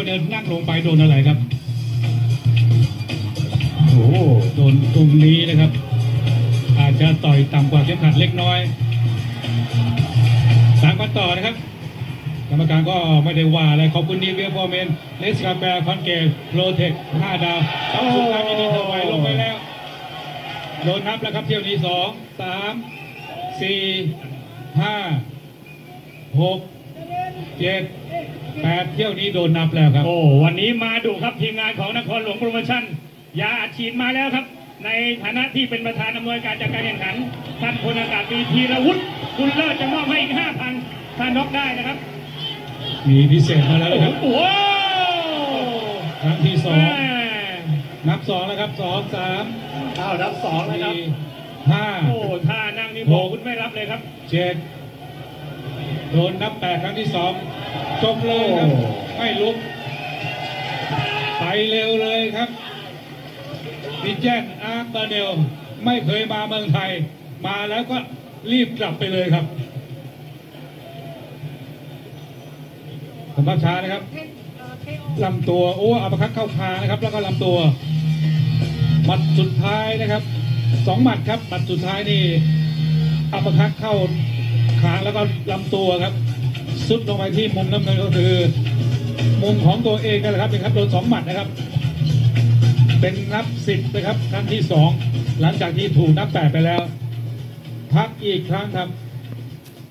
ประเดินนั่งลงไปโดนอะไรครับ โอ้โดนตรงนี้นะครับ อาจจะต่อยต่ำกว่าเข็มขัดเล็กน้อยตามกันต่อนะครับ กรรมการก็ไม่ได้ว่าอะไรขอบคุณดีเวียฟอร์เมนเลสกาแฟคอนเกตโปรเทค5ดาวครับสุดท้ายมีดีเทอร์ไวลงไปแล้วโดนนับแล้วครับเที่ยวนี้สองสามสี่ห้าหกเจ็ด แปดเที่ยวนี้โดนนับแล้วครับ โอ้วันนี้มาดูครับทีมงานของนครหลวงโปรโมชั่นยาอัดฉีดมาแล้วครับ ในฐานะที่เป็นประธานอำนวยการจัดการแข่งขันท่านพลอากาศตรีธีรวุฒิคุณเลิศจะมอบให้อีก5,000ถ้าน็อกได้นะครับ มีพิเศษมาแล้วนะครับโอ้โหครั้งที่สองแม่นับสองแล้วครับสองสามอ้าวนับสองแล้วครับสี่ห้าโอ้ท่านั่งนี่บอกคุณไม่รับเลยครับเจ็ดโดนนับแปดครั้งที่สอง จบเลยครับ ไม่ลุก ไปเร็วเลยครับดิเจนอาร์ตาเดลไม่เคยมาเมืองไทย มาแล้วก็รีบกลับไปเลยครับผมภาพช้านะครับลำตัวโอ้อัปคัดเข้าคานะครับ แล้วก็ลำตัวหมัดสุดท้ายนะครับสองหมัดครับหมัดสุดท้ายนี่อัปคัดเข้าคางแล้วก็ลำตัวครับ สุดลงไปที่มุมน้ำเงินก็คือ มุมของตัวเองกันแหละครับเป็นครับโดนสองหมัดนะครับ เป็นนับสิบนะครับครั้งที่สองหลังจากที่ถูกนับแปดไปแล้ว พักอีกครั้งครับ